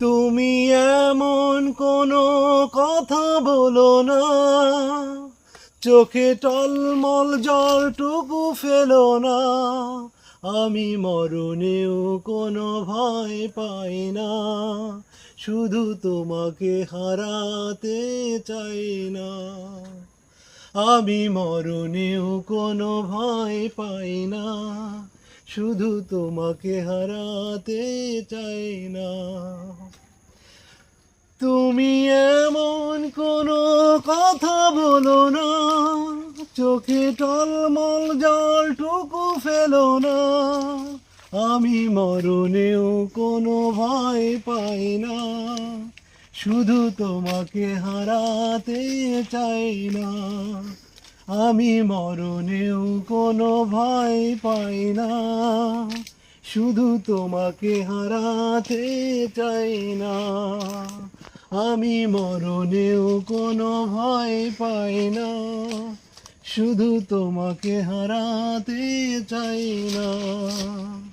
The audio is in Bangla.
তুমি এমন কোনো কথা বলো না। চোখে টলমল জলটুকু ফেলো না। আমি মরণেও কোনো ভয় পাই না। শুধু তোমাকে হারাতে চাই না। আমি মরণেও কোনো ভয় পাই না। শুধু তোমাকে হারাতে চাই না। কথা বলো না, চোখে টলমল জলটুকু ফেলো না। আমি মরণেও কোনো ভয় পাই না, শুধু তোমাকে হারাতে চাই না। আমি মরণেও কোনো ভয় পাই না, শুধু তোমাকে হারাতে চাই না। আমি মরণেও কোনো ভয় পাই না। শুধু তোমাকে হারাতে চাই না।